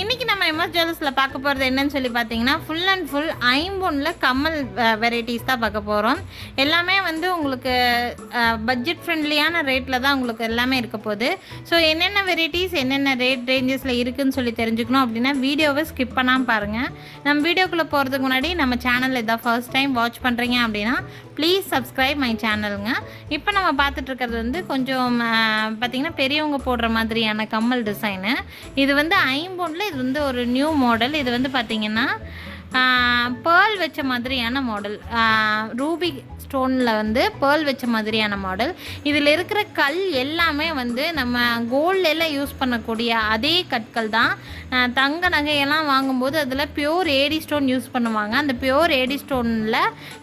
இன்றைக்கி நம்ம எம்எஸ் ஜுவல்ஸில் பார்க்க போகிறது என்னன்னு சொல்லி பார்த்தீங்கன்னா ஃபுல் அண்ட் ஃபுல் ஐம்பொன்னில் கம்மல் வெரைட்டிஸ் தான் பார்க்க போகிறோம் எல்லாமே வந்து உங்களுக்கு பட்ஜெட் ஃப்ரெண்ட்லியான ரேட்டில் தான் உங்களுக்கு எல்லாமே இருக்க போகுது. ஸோ என்னென்ன வெரைட்டிஸ் என்னென்ன ரேட் ரேஞ்சஸில் இருக்குதுன்னு சொல்லி தெரிஞ்சுக்கணும் அப்படின்னா வீடியோவை ஸ்கிப் பண்ணாமல் பாருங்கள் நம்ம வீடியோக்குள்ளே போகிறதுக்கு முன்னாடி நம்ம சேனல் இதான் ஃபர்ஸ்ட் டைம் வாட்ச் பண்ணுறீங்க அப்படின்னா ப்ளீஸ் சப்ஸ்கிரைப் மை சேனலுங்க இப்போ நம்ம பார்த்துட்ருக்கிறது வந்து கொஞ்சம் பார்த்திங்கன்னா பெரியவங்க போடுற மாதிரியான கம்மல் டிசைனு இது வந்து ஐம்பொன்னில் இது வந்து ஒரு நியூ மாடல் இது வந்து பார்த்திங்கன்னா பேர்ல் வச்ச மாதிரியான மாடல் ரூபி ஸ்டோனில் வந்து பேர்ல் வச்ச மாதிரியான மாடல் இதில் இருக்கிற கல் எல்லாமே வந்து நம்ம கோல்டெல்லாம் எல்லாம் யூஸ் பண்ணக்கூடிய அதே கற்கள் தான். தங்க நகையெல்லாம் வாங்கும்போது அதில் பியோர் ஏடி ஸ்டோன் யூஸ் பண்ணுவாங்க. அந்த பியோர் ஏடி ஸ்டோனில்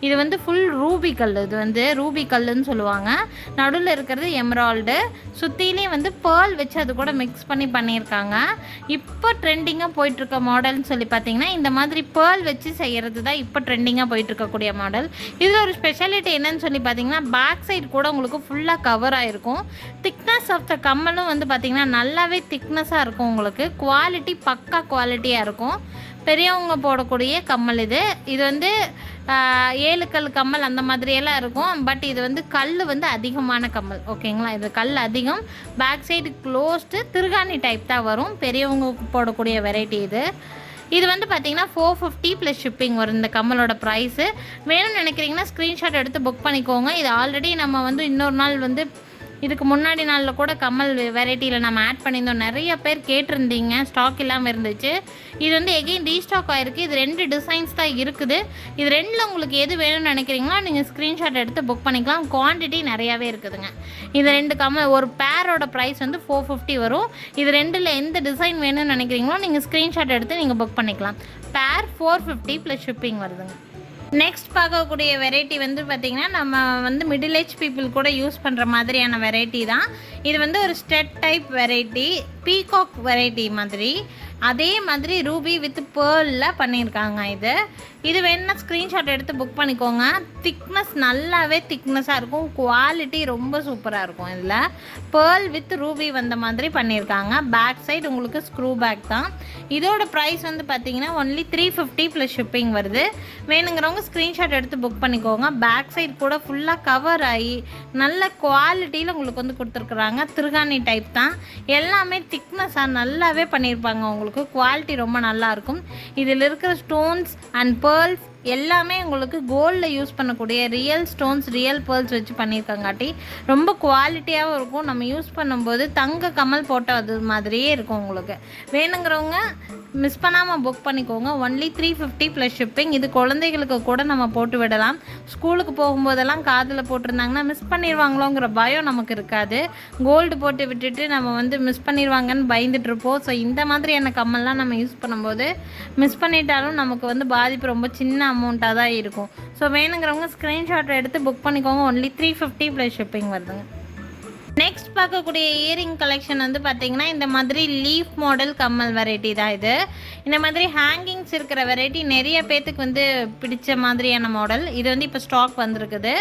இது வந்து ஃபுல் ரூபி கல். இது வந்து ரூபி கல்லுன்னு சொல்லுவாங்க. நடுவில் இருக்கிறது எம்ரால்டு சுற்றிலையும் வந்து பேர்ல் வச்சு அது கூட மிக்ஸ் பண்ணி பண்ணியிருக்காங்க. இப்போ ட்ரெண்டிங்காக போயிட்டுருக்க மாடல்னு சொல்லி பார்த்தீங்கன்னா இந்த மாதிரி பேர்ல் வச்சு செய்கிறது தான் இப்போ ட்ரெண்டிங்காக போயிட்டுருக்கக்கூடிய மாடல் இதில் ஒரு ஸ்பெஷாலிட்டி என்னன்னு சொல்லி பார்த்தீங்கன்னா பேக் சைடு கூட உங்களுக்கு ஃபுல்லாக கவர் ஆகிருக்கும் திக்னஸ் ஆஃப் த கம்மலும் வந்து பார்த்திங்கன்னா நல்லாவே திக்னஸாக இருக்கும் உங்களுக்கு. குவாலிட்டி பக்கா குவாலிட்டியாக இருக்கும். பெரியவங்க போடக்கூடிய கம்மல் இது. இது வந்து ஏழு கல் கம்மல் அந்த மாதிரியெல்லாம் இருக்கும். பட் இது வந்து கல் வந்து அதிகமான கம்மல். ஓகேங்களா இது கல் அதிகம். பேக் சைடு க்ளோஸ்டு திருகாணி டைப் தான் வரும். பெரியவங்க போடக்கூடிய வெரைட்டி இது. இது வந்து பார்த்தீங்கன்னா ஃபோர் ஃபிஃப்டி ப்ளஸ் ஷிப்பிங் வரும். இந்த கம்மலோட ப்ரைஸு வேணும்னு நினைக்கிறீங்கன்னா ஸ்க்ரீன்ஷாட் எடுத்து புக் பண்ணிக்கோங்க. இது ஆல்ரெடி நம்ம வந்து இன்னொரு நாள் வந்து இதுக்கு முன்னாடி நாளில் கூட கம்மல் வெரைட்டியில் நம்ம ஆட் பண்ணியிருந்தோம். நிறைய பேர் கேட்டிருந்தீங்க. ஸ்டாக் இல்லாமல் இருந்துச்சு. இது வந்து எகெயின் ரீஸ்டாக் ஆகிருக்கு இது ரெண்டு டிசைன்ஸ் தான் இருக்குது. இது ரெண்டில் உங்களுக்கு எது வேணும்னு நினைக்கிறீங்களோ நீங்கள் ஸ்க்ரீன்ஷாட் எடுத்து புக் பண்ணிக்கலாம். குவான்டிட்டி நிறையாவே இருக்குதுங்க. இது ரெண்டு கம்மல் ஒரு பேரோட ப்ரைஸ் வந்து ஃபோர் ஃபிஃப்டி வரும். இது ரெண்டில் எந்த டிசைன் வேணும்னு நினைக்கிறீங்களோ நீங்கள் ஸ்க்ரீன்ஷாட் எடுத்து நீங்கள் புக் பண்ணிக்கலாம். Pair four fifty plus shipping வருதுங்க. நெக்ஸ்ட் பார்க்கக்கூடிய வெரைட்டி வந்து பார்த்திங்கன்னா நம்ம வந்து மிடில் ஏஜ் பீப்புள் கூட யூஸ் பண்ணுற மாதிரியான வெரைட்டி தான். இது வந்து ஒரு stud type variety peacock variety மாதிரி. அதே மாதிரி ரூபி வித் பேர்லில் பண்ணியிருக்காங்க இது. இது வேணும்னா ஸ்க்ரீன்ஷாட் எடுத்து புக் பண்ணிக்கோங்க. திக்னஸ் நல்லாவே திக்னஸாக இருக்கும். குவாலிட்டி ரொம்ப சூப்பராக இருக்கும் இதில். பேர்ல் வித் ரூபி வந்த மாதிரி பண்ணியிருக்காங்க. பேக் சைடு உங்களுக்கு ஸ்க்ரூ பேக் தான். இதோட ப்ரைஸ் வந்து பார்த்தீங்கன்னா only three fifty plus shipping வருது. வேணுங்கிறவங்க ஸ்க்ரீன்ஷாட் எடுத்து புக் பண்ணிக்கோங்க. பேக் சைடு கூட ஃபுல்லாக கவர் ஆகி நல்ல குவாலிட்டியில் உங்களுக்கு வந்து கொடுத்துருக்குறாங்க. திருகாணி டைப் தான். எல்லாமே திக்னஸாக நல்லாவே பண்ணியிருப்பாங்க. உங்களுக்கு குவாலிட்டி ரொம்ப நல்லாயிருக்கும் இதில் இருக்கிற ஸ்டோன்ஸ் அண்ட் பேர்ல்ஸ் எல்லாமே உங்களுக்கு கோல்டில் யூஸ் பண்ணக்கூடிய ரியல் ஸ்டோன்ஸ் ரியல் பேர்ல்ஸ் வச்சு பண்ணியிருக்காங்காட்டி ரொம்ப குவாலிட்டியாகவும் இருக்கும். நம்ம யூஸ் பண்ணும்போது தங்க கமல் போட்ட அது மாதிரியே இருக்கும் உங்களுக்கு. வேணுங்கிறவங்க மிஸ் பண்ணாமல் புக் பண்ணிக்கோங்க. Only three fifty plus shipping இது குழந்தைகளுக்கு கூட நம்ம போட்டு விடலாம். ஸ்கூலுக்கு போகும்போதெல்லாம் காதில் போட்டிருந்தாங்கன்னா மிஸ் பண்ணிடுவாங்களோங்கிற பயம் நமக்கு இருக்காது. கோல்டு போட்டு விட்டுட்டு நம்ம வந்து மிஸ் பண்ணிடுவாங்கன்னு பயந்துட்டுருப்போம் ஸோ இந்த மாதிரியான கம்மல்லாம் நம்ம யூஸ் பண்ணும்போது மிஸ் பண்ணிட்டாலும் நமக்கு வந்து பாதிப்பு ரொம்ப சின்ன அமௌண்ட்டாக தான் இருக்கும். ஸோ வேணுங்கிறவங்க ஸ்க்ரீன்ஷாட் எடுத்து புக் பண்ணிக்கோங்க. Only three fifty plus shipping வருதுங்க. நெக்ஸ்ட் பார்க்கக்கூடிய இயரிங் கலெக்ஷன் வந்து பார்த்தீங்கன்னா இந்த மாதிரி லீஃப் மாடல் கம்மல் வெரைட்டி தான் இது. இந்த மாதிரி ஹேங்கிங்ஸ் இருக்கிற வெரைட்டி நிறைய பேத்துக்கு வந்து பிடிச்ச மாதிரியான மாடல் இது வந்து இப்போ ஸ்டாக் வந்திருக்குது.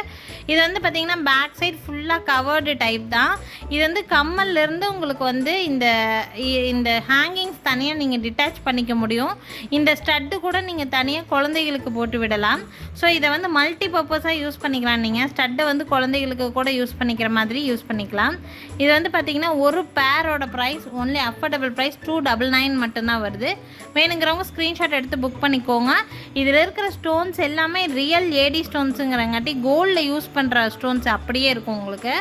இது வந்து பார்த்தீங்கன்னா பேக் சைட் ஃபுல்லாக கவர்டு டைப் தான். இது வந்து கம்மல்லேருந்து உங்களுக்கு வந்து இந்த இ- இந்த ஹேங்கிங்ஸ் தனியாக நீங்கள் டிட்டாச் பண்ணிக்க முடியும். இந்த ஸ்டட்டு கூட நீங்கள் தனியாக குழந்தைகளுக்கு போட்டு விடலாம். ஸோ இதை வந்து மல்டி பர்பஸாக யூஸ் பண்ணிக்கலாம் நீங்கள் ஸ்டட்டை வந்து குழந்தைகளுக்கு கூட யூஸ் பண்ணிக்கிற மாதிரி யூஸ் பண்ணிக்கலாம். இது வந்து பார்த்தீங்கன்னா ஒரு பேரோட price only affordable price two double nine மட்டும்தான் வருது. வேணுங்கிறவங்க ஸ்க்ரீன்ஷாட் எடுத்து புக் பண்ணிக்கோங்க. இதில் இருக்கிற ஸ்டோன்ஸ் எல்லாமே ரியல் ஏடி ஸ்டோன்ஸுங்கிறங்காட்டி கோல்டில் யூஸ் பண்ணுற ஸ்டோன்ஸ் அப்படியே இருக்கும் உங்களுக்கு.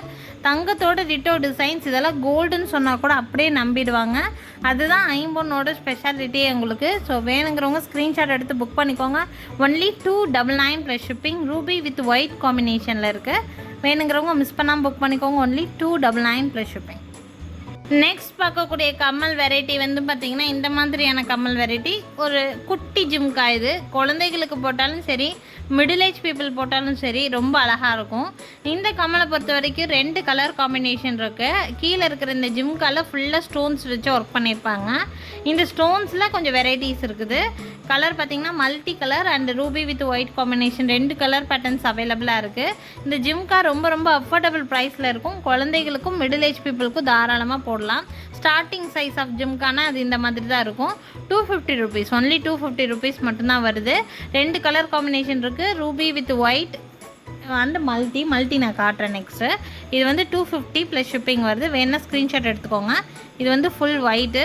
தங்கத்தோட டிட்டோ டிசைன்ஸ் இதெல்லாம் கோல்டுன்னு சொன்னால் கூட அப்படியே நம்பிடுவாங்க. அதுதான் ஐம்பொன்னோட ஸ்பெஷாலிட்டியே உங்களுக்கு ஸோ வேணுங்கிறவங்க ஸ்க்ரீன்ஷாட் எடுத்து புக் பண்ணிக்கோங்க. Only two double nine plus shipping ruby with white காம்பினேஷனில் இருக்குது வேணுங்கிறவங்க மிஸ் பண்ணாமல் புக் பண்ணிக்கோங்க. Only two double nine plus shipping next பார்க்கக்கூடிய கம்மல் வெரைட்டி வந்து பார்த்திங்கன்னா இந்த மாதிரியான கம்மல் வெரைட்டி ஒரு குட்டி ஜிம்கா இது. குழந்தைகளுக்கு போட்டாலும் சரி மிடில் ஏஜ் பீப்புள் போட்டாலும் சரி ரொம்ப அழகாக இருக்கும். இந்த கம்மலை பொறுத்த வரைக்கும் ரெண்டு கலர் காம்பினேஷன் இருக்குது கீழே இருக்கிற இந்த ஜிம்காவில் ஃபுல்லாக ஸ்டோன்ஸ் வச்சு ஒர்க் பண்ணியிருப்பாங்க. இந்த ஸ்டோன்ஸில் கொஞ்சம் வெரைட்டிஸ் இருக்குது. கலர் பார்த்திங்கன்னா multi colour and ruby with white combination. ரெண்டு கலர் பேட்டர்ன்ஸ் அவைலபிளாக இருக்குது இந்த ஜிம்கா ரொம்ப ரொம்ப அஃபோர்டபுள் ப்ரைஸில் இருக்கும். குழந்தைகளுக்கும் மிடில் ஏஜ் பீப்புளுக்கும் தாராளமாக போடலாம். ஸ்டார்டிங் சைஸ் ஆஃப் ஜிம்கானா அது இந்த மாதிரி தான் இருக்கும். Two fifty rupees only two fifty rupees மட்டும்தான் வருது. ரெண்டு கலர் காம்பினேஷன் இருக்குது ruby with white and multi. Multi நான் காட்டுறேன் நெக்ஸ்ட்டு இது வந்து டூ ஃபிஃப்டி ப்ளஸ் ஷிப்பிங் வருது. வேணால் ஸ்க்ரீன்ஷாட் எடுத்துக்கோங்க. இது வந்து ஃபுல் ஒயிட்டு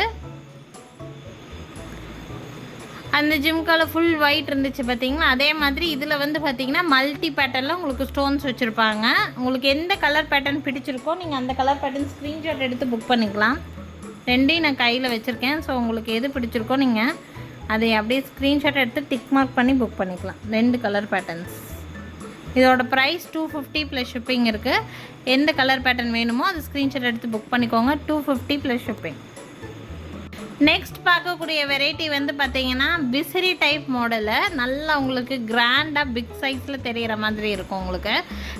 அந்த ஜிம்கால ஃபுல் ஒயிட் இருந்துச்சு பார்த்தீங்கன்னா அதே மாதிரி இதில் வந்து பார்த்தீங்கன்னா மல்டி பேட்டர்னில் உங்களுக்கு ஸ்டோன்ஸ் வச்சுருப்பாங்க. உங்களுக்கு எந்த கலர் பேட்டர்ன் பிடிச்சிருக்கோ நீங்கள் அந்த கலர் பேட்டர்ன் ஸ்க்ரீன்ஷாட் எடுத்து புக் பண்ணிக்கலாம். ரெண்டையும் நான் கையில் வச்சுருக்கேன். ஸோ உங்களுக்கு எது பிடிச்சிருக்கோ நீங்கள் அதை அப்படியே ஸ்க்ரீன்ஷாட் எடுத்து டிக் மார்க் பண்ணி புக் பண்ணிக்கலாம். ரெண்டு கலர் பேட்டர்ன்ஸ் இதோட price two fifty plus shipping இருக்குது எந்த கலர் பேட்டர்ன் வேணுமோ அது ஸ்க்ரீன்ஷாட் எடுத்து புக் பண்ணிக்கோங்க. Two fifty plus shipping next பார்க்கக்கூடிய வெரைட்டி வந்து பார்த்தீங்கன்னா பிசிறி டைப் மாடலில் நல்லா உங்களுக்கு கிராண்டாக பிக் சைஸில் தெரிகிற மாதிரி இருக்கும் உங்களுக்கு.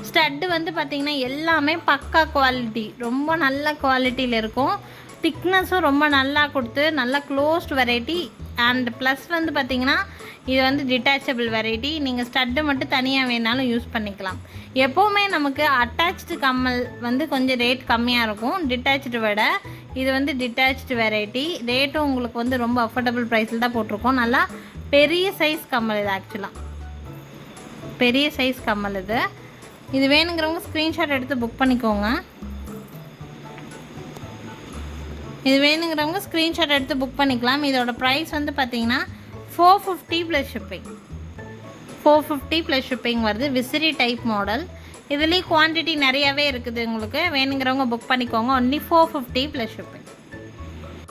ஸ்டட்டு வந்து பார்த்தீங்கன்னா எல்லாமே பக்கா குவாலிட்டி ரொம்ப நல்ல குவாலிட்டியில் இருக்கும். திக்னஸும் ரொம்ப நல்லா கொடுத்து நல்லா க்ளோஸ்ட் வெரைட்டி அண்ட் ப்ளஸ் வந்து பார்த்திங்கன்னா இது வந்து டிட்டாச்சபிள் வெரைட்டி நீங்கள் ஸ்டட்டு மட்டும் தனியாக வேணாலும் யூஸ் பண்ணிக்கலாம். எப்போவுமே நமக்கு அட்டாச்டு கம்மல் வந்து கொஞ்சம் ரேட் கம்மியாக இருக்கும். டிட்டாச்சு விட இது வந்து டிட்டாச்சு வெரைட்டி ரேட்டும் உங்களுக்கு வந்து ரொம்ப அஃபோர்டபுள் ப்ரைஸில் தான் போட்டிருக்கோம். நல்லா பெரிய சைஸ் கம்மல் இது ஆக்சுவலாக பெரிய சைஸ் கம்மல் இது. இது வேணுங்கிறவங்க ஸ்க்ரீன்ஷாட் எடுத்து புக் பண்ணிக்கோங்க. இது வேணுங்கிறவங்க ஸ்க்ரீன்ஷாட் எடுத்து புக் பண்ணிக்கலாம். இதோட ப்ரைஸ் வந்து பார்த்தீங்கன்னா four fifty plus shipping four fifty plus shipping வருது. விசிறி டைப் மாடல் இதுலேயும் குவான்டிட்டி நிறையாவே இருக்குது உங்களுக்கு. வேணுங்கிறவங்க புக் பண்ணிக்கோங்க. Only four fifty plus shipping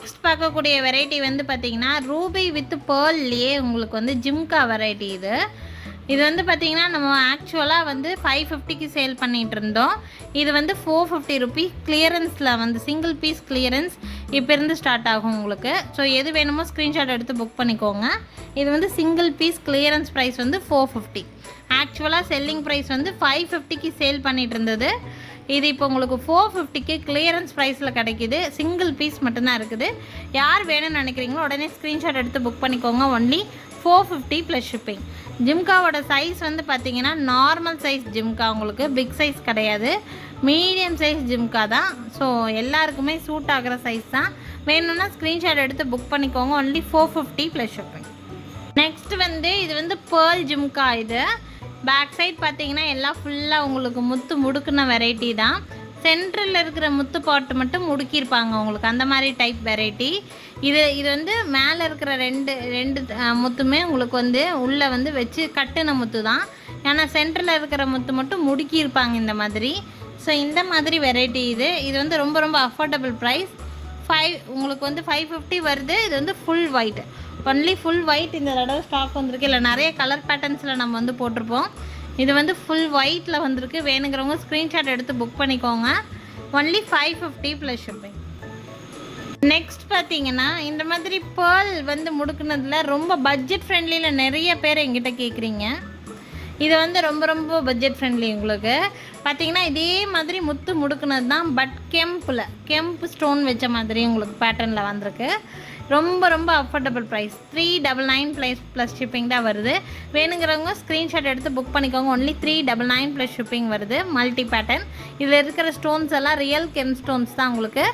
next பார்க்கக்கூடிய வெரைட்டி வந்து பார்த்தீங்கன்னா ரூபி வித் பேர்ல்லையே உங்களுக்கு வந்து ஜிம்கா வெரைட்டி இது. இது வந்து பார்த்தீங்கன்னா நம்ம ஆக்சுவலாக வந்து ஃபைவ் ஃபிஃப்டிக்கு சேல் பண்ணிகிட்டு இருந்தோம் இது வந்து ஃபோர் ஃபிஃப்டி ருபி கிளியரன்ஸில் வந்து சிங்கிள் பீஸ் கிளியரன்ஸ் இப்போ இருந்து ஸ்டார்ட் ஆகும் உங்களுக்கு. ஸோ எது வேணுமோ ஸ்க்ரீன்ஷாட் எடுத்து புக் பண்ணிக்கோங்க. இது வந்து சிங்கிள் பீஸ் கிளியரன்ஸ் ப்ரைஸ் வந்து ஃபோர் ஃபிஃப்டி ஆக்சுவலாக செல்லிங் ப்ரைஸ் வந்து ஃபைவ் ஃபிஃப்டிக்கு சேல் பண்ணிகிட்டு இருந்தது இது இப்போ உங்களுக்கு ஃபோர் ஃபிஃப்டிக்கு கிளியரன்ஸ் ப்ரைஸில் கிடைக்கிது. சிங்கிள் பீஸ் மட்டும்தான் இருக்குது. யார் வேணும்னு நினைக்கிறீங்களோ உடனே ஸ்க்ரீன்ஷாட் எடுத்து புக் பண்ணிக்கோங்க only four fifty plus shipping ஜிம்காவோட size வந்து பார்த்தீங்கன்னா நார்மல் சைஸ் ஜிம்கா உங்களுக்கு பிக் சைஸ் கிடையாது. மீடியம் சைஸ் ஜிம்கா தான். ஸோ எல்லாருக்குமே சூட் ஆகிற சைஸ் தான். வேணும்னா ஸ்க்ரீன்ஷாட் எடுத்து புக் பண்ணிக்கோங்க. Only four fifty plus shipping next வந்து இது வந்து பேர்ல் ஜிம்கா இது. பேக் சைட் பார்த்தீங்கன்னா எல்லாம் ஃபுல்லாக உங்களுக்கு முத்து முடுக்குன வெரைட்டி தான். சென்ட்ரலில் இருக்கிற முத்து பாட்டு மட்டும் முடுக்கியிருப்பாங்க உங்களுக்கு. அந்த மாதிரி டைப் வெரைட்டி இது இது வந்து மேலே இருக்கிற ரெண்டு ரெண்டு முத்துமே உங்களுக்கு வந்து உள்ளே வந்து வச்சு கட்டுன முத்து தான். ஏன்னா சென்டரில் இருக்கிற முத்து மட்டும் முடுக்கியிருப்பாங்க இந்த மாதிரி. ஸோ இந்த மாதிரி வெரைட்டி இது. இது வந்து ரொம்ப ரொம்ப அஃபோர்டபுள் ப்ரைஸ் ஃபைவ் உங்களுக்கு வந்து ஃபைவ் ஃபிஃப்டி வருது. இது வந்து full white only full white இந்த தடவை ஸ்டாக் வந்திருக்கு. இல்லை நிறைய கலர் பேட்டர்ன்ஸில் நம்ம வந்து போட்டிருப்போம். இது வந்து ஃபுல் ஒயிட்டில் வந்திருக்கு. வேணுங்கிறவங்க ஸ்க்ரீன்ஷாட் எடுத்து புக் பண்ணிக்கோங்க. Only five fifty plus shipping next பார்த்தீங்கன்னா இந்த மாதிரி பேர்ல் வந்து முடுக்குனதில் ரொம்ப பட்ஜெட் ஃப்ரெண்ட்லியில் நிறைய பேர் எங்கிட்ட கேட்குறீங்க இது வந்து ரொம்ப ரொம்ப பட்ஜெட் ஃப்ரெண்ட்லி உங்களுக்கு. பார்த்தீங்கன்னா இதே மாதிரி முத்து முடுக்குனது தான் பட் கெம்பில் கெம்ப் ஸ்டோன் வச்ச மாதிரி உங்களுக்கு பேட்டர்னில் வந்திருக்கு. ரொம்ப ரொம்ப affordable price three double nine plus plus shipping தான் வருது. வேணுங்கிறவங்க ஸ்க்ரீன்ஷாட் எடுத்து புக் பண்ணிக்கோங்க. Only three double nine plus shipping வருது. மல்டி பேட்டர்ன் இதில் இருக்கிற ஸ்டோன்ஸ் எல்லாம் ரியல் கெம் ஸ்டோன்ஸ் தான் உங்களுக்கு.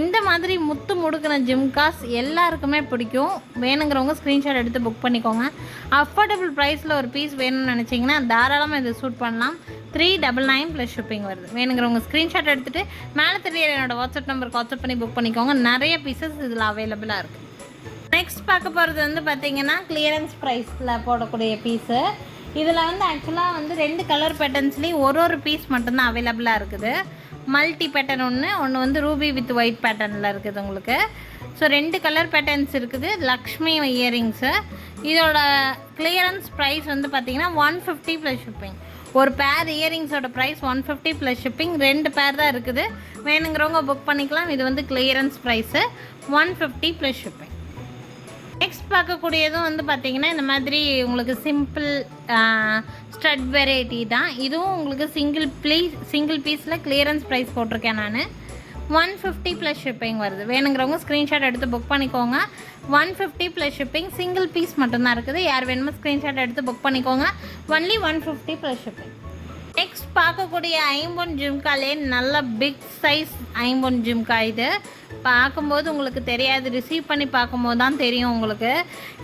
இந்த மாதிரி முத்து முடுக்கின ஜிம்காஸ் எல்லாருக்குமே பிடிக்கும். வேணுங்கிறவங்க ஸ்க்ரீன்ஷாட் எடுத்து புக் பண்ணிக்கோங்க. அஃபோர்டபுள் ப்ரைஸில் ஒரு பீஸ் வேணும்னு நினச்சிங்கன்னா தாராளமாக இதை சூட் பண்ணலாம். Three double nine plus shipping வருது. வேணுங்கிறவங்க ஸ்க்ரீன்ஷாட் எடுத்துகிட்டு மேலே தெரியற என்னோடய வாட்ஸ்அப் நம்பருக்கு வாட்ஸ்அப் பண்ணி புக் பண்ணிக்கோங்க. நிறைய பீசஸ் இதில் அவைலபிளாக இருக்குது நெக்ஸ்ட் பார்க்க போகிறது வந்து பார்த்தீங்கன்னா கிளியரன்ஸ் ப்ரைஸில் போடக்கூடிய பீஸு இதில் வந்து ஆக்சுவலாக வந்து ரெண்டு கலர் பேட்டர்ன்ஸ்லேயும் ஒரு ஒரு பீஸ் மட்டும்தான் அவைலபிளாக இருக்குது. மல்டி பேட்டர்ன் ஒன்று ஒன்று வந்து ரூபி வித் ஒயிட் பேட்டர்னில் இருக்குது உங்களுக்கு. ஸோ ரெண்டு கலர் பேட்டர்ன்ஸ் இருக்குது. லக்ஷ்மி இயரிங்ஸு இதோட கிளியரன்ஸ் ப்ரைஸ் வந்து பார்த்தீங்கன்னா ஒன் ஃபிஃப்டி ப்ளஸ் ஷிப்பிங் ஒரு pair இயரிங்ஸோட price one fifty plus shipping ரெண்டு பேர் தான் இருக்குது. வேணுங்கிறவங்க புக் பண்ணிக்கலாம். இது வந்து clearance price one fifty plus shipping next பார்க்கக்கூடியதும் வந்து பார்த்தீங்கன்னா இந்த மாதிரி உங்களுக்கு சிம்பிள் ஸ்ட்ரட் வெரைட்டி தான். இதுவும் உங்களுக்கு சிங்கிள் ப்ளீஸ் சிங்கிள் பீஸில் கிளியரன்ஸ் ப்ரைஸ் போட்டிருக்கேன் நான். ஒன் ஃபிஃப்டி ப்ளஸ் ஷிப்பிங் வருது. வேணுங்கிறவங்க ஸ்க்ரீன்ஷாட் எடுத்து புக் பண்ணிக்கோங்க. One fifty plus shipping single piece மட்டும்தான் இருக்குது. யார் வேணுமோ ஸ்க்ரீன்ஷாட் எடுத்து புக் பண்ணிக்கோங்க. Only one fifty plus shipping next பார்க்கக்கூடிய ஐம்பொன் ஜிம்காலே நல்ல பிக் சைஸ் ஐம்பொன் ஜிம்கா இது. பார்க்கும்போது உங்களுக்கு தெரியாது. ரிசீவ் பண்ணி பார்க்கும்போது தான் தெரியும் உங்களுக்கு.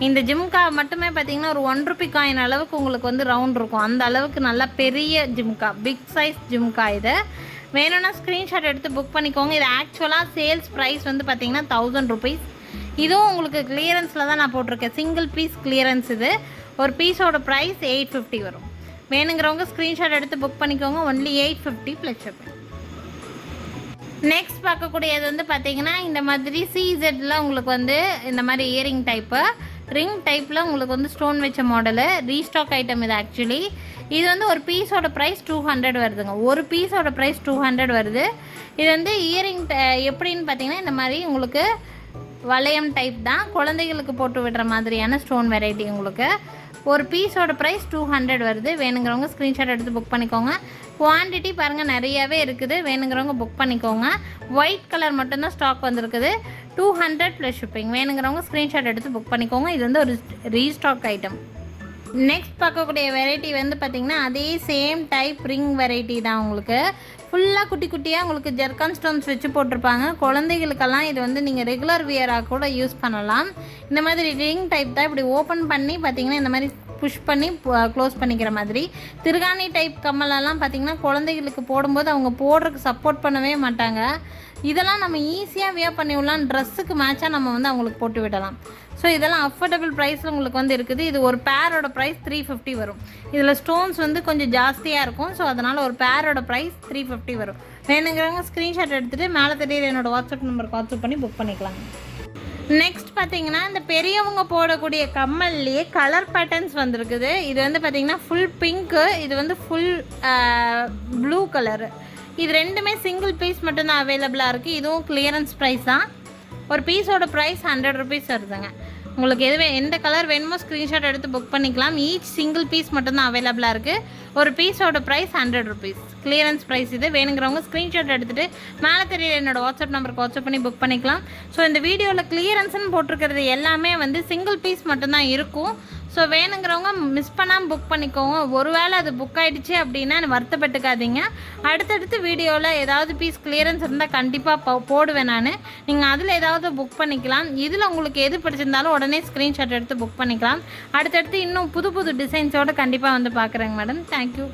இந்த ஜிம்கா மட்டுமே பார்த்தீங்கன்னா ஒரு ஒன் ருபி காயின் அளவுக்கு உங்களுக்கு வந்து ரவுண்ட் இருக்கும். அந்த அளவுக்கு நல்ல பெரிய ஜிம்கா பிக் சைஸ் ஜிம்கா இது. வேணும்னா ஸ்க்ரீன்ஷாட் எடுத்து புக் பண்ணிக்கோங்க. இது ஆக்சுவலாக சேல்ஸ் ப்ரைஸ் வந்து பார்த்தீங்கன்னா தௌசண்ட் ருபீஸ் இதுவும் உங்களுக்கு கிளியரன்ஸில் தான் நான் போட்டிருக்கேன். சிங்கிள் பீஸ் கிளியரன்ஸ் இது. ஒரு பீஸோட ப்ரைஸ் எயிட் ஃபிஃப்டி வரும். வேணுங்கிறவங்க ஸ்க்ரீன்ஷாட் எடுத்து புக் பண்ணிக்கோங்க. Only eight fifty plus shipping next பார்க்கக்கூடியது வந்து பார்த்தீங்கன்னா இந்த மாதிரி சிஇசெட்டில் உங்களுக்கு வந்து இந்த மாதிரி இயரிங் டைப்பு ரிங் டைப்பில் உங்களுக்கு வந்து ஸ்டோன் வச்ச மாடலு ரீஸ்டாக் ஐட்டம் இது ஆக்சுவலி இது வந்து ஒரு பீஸோட ப்ரைஸ் டூ ஹண்ட்ரட் வருதுங்க. ஒரு பீஸோட ப்ரைஸ் டூ ஹண்ட்ரட் வருது. இது வந்து இயரிங் எப்படின்னு பார்த்தீங்கன்னா இந்த மாதிரி உங்களுக்கு வளையம் டைப் தான். குழந்தைகளுக்கு போட்டு விடுற மாதிரியான ஸ்டோன் வெரைட்டி உங்களுக்கு. ஒரு பீஸோட ப்ரைஸ் டூ ஹண்ட்ரட் வருது. வேணுங்கிறவங்க ஸ்க்ரீன்ஷாட் எடுத்து புக் பண்ணிக்கோங்க. குவான்டிட்டி பாருங்கள் நிறையாவே இருக்குது. வேணுங்கிறவங்க புக் பண்ணிக்கோங்க. ஒயிட் கலர் மட்டும்தான் ஸ்டாக் வந்திருக்குது. டூ ஹண்ட்ரட் ப்ளஸ் ஷிப்பிங் வேணுங்கிறவங்க ஸ்க்ரீன்ஷாட் எடுத்து புக் பண்ணிக்கோங்க. இது வந்து ஒரு ரீஸ்டாக் ஐட்டம் நெக்ஸ்ட் பார்க்கக்கூடிய வெரைட்டி வந்து பார்த்திங்கன்னா அதே சேம் டைப் ரிங் வெரைட்டி தான் உங்களுக்கு. ஃபுல்லாக குட்டி குட்டியாக உங்களுக்கு ஜெர்கான் ஸ்டோன்ஸ் வச்சு போட்டிருப்பாங்க. குழந்தைகளுக்கெல்லாம் இது வந்து நீங்கள் ரெகுலர் வியராக கூட யூஸ் பண்ணலாம். இந்த மாதிரி ரிங் டைப் தான் இப்படி ஓப்பன் பண்ணி பார்த்தீங்கன்னா இந்த மாதிரி புஷ் பண்ணி க்ளோஸ் பண்ணிக்கிற மாதிரி. திருகாணி டைப் கம்மலெல்லாம் பார்த்தீங்கன்னா குழந்தைகளுக்கு போடும்போது அவங்க போடுறதுக்கு சப்போர்ட் பண்ணவே மாட்டாங்க. இதெல்லாம் நம்ம ஈஸியாக வியர் பண்ணி விடலாம் ட்ரெஸ்ஸுக்கு மேட்சாக நம்ம வந்து அவங்களுக்கு போட்டு விடலாம். ஸோ இதெல்லாம் அஃபோர்டபுள் ப்ரைஸில் உங்களுக்கு வந்து இருக்குது. இது ஒரு பேரோட ப்ரைஸ் த்ரீ ஃபிஃப்டி வரும். இதில் ஸ்டோன்ஸ் வந்து கொஞ்சம் ஜாஸ்தியாக இருக்கும். ஸோ அதனால் ஒரு பேரோட ப்ரைஸ் த்ரீ ஃபிஃப்டி வரும். வேணுங்கிறவங்க ஸ்க்ரீன்ஷாட் எடுத்துகிட்டு மேலே தெரியுற என்னோடய வாட்ஸ்அப் நம்பருக்கு வாட்ஸ்அப் பண்ணி புக் பண்ணிக்கலாம். நெக்ஸ்ட் பார்த்தீங்கன்னா இந்த பெரியவங்க போடக்கூடிய கம்மல்லையே கலர் பேட்டர்ன்ஸ் வந்திருக்குது. இது வந்து பார்த்தீங்கன்னா ஃபுல் பிங்க்கு இது வந்து ஃபுல் ப்ளூ கலரு இது ரெண்டுமே சிங்கிள் பீஸ் மட்டும்தான் அவைலபிளாக இருக்குது இதுவும் கிளியரன்ஸ் ப்ரைஸ் தான். ஒரு பீஸோட ப்ரைஸ் ஹண்ட்ரட் ருபீஸ் வருதுங்க. உங்களுக்கு எதுவே எந்த கலர் வேணுமோ ஸ்க்ரீன்ஷாட் எடுத்து புக் பண்ணிக்கலாம். ஈச் சிங்கிள் பீஸ் மட்டும்தான் அவைலபிளாக இருக்குது ஒரு பீஸோட price hundred rupees clearance price இது. வேணுங்கிறவங்க ஸ்க்ரீன்ஷாட் எடுத்துகிட்டு மேலே தெரியல என்னோடய வாட்ஸ்அப் நம்பருக்கு வாட்ஸ்அப் பண்ணி புக் பண்ணிக்கலாம். ஸோ இந்த வீடியோவில் கிளியரன்ஸ்னு போட்டிருக்கிறது எல்லாமே வந்து சிங்கிள் பீஸ் மட்டும்தான் இருக்கும். ஸோ வேணுங்கிறவங்க மிஸ் பண்ணாமல் புக் பண்ணிக்கோங்க. ஒருவேளை அது புக் ஆகிடுச்சு அப்படின்னா வருத்தப்பட்டுக்காதீங்க. அடுத்தடுத்து வீடியோவில் ஏதாவது பீஸ் கிளியரன்ஸ் இருந்தால் கண்டிப்பாக போடுவேன் நான். நீங்கள் அதில் ஏதாவது புக் பண்ணிக்கலாம். இதில் உங்களுக்கு எது பிடிச்சிருந்தாலும் உடனே ஸ்க்ரீன்ஷாட் எடுத்து புக் பண்ணிக்கலாம். அடுத்தடுத்து இன்னும் புது புது டிசைன்ஸோடு கண்டிப்பாக வந்து பார்க்குறேங்க மேடம் தேங்க்யூ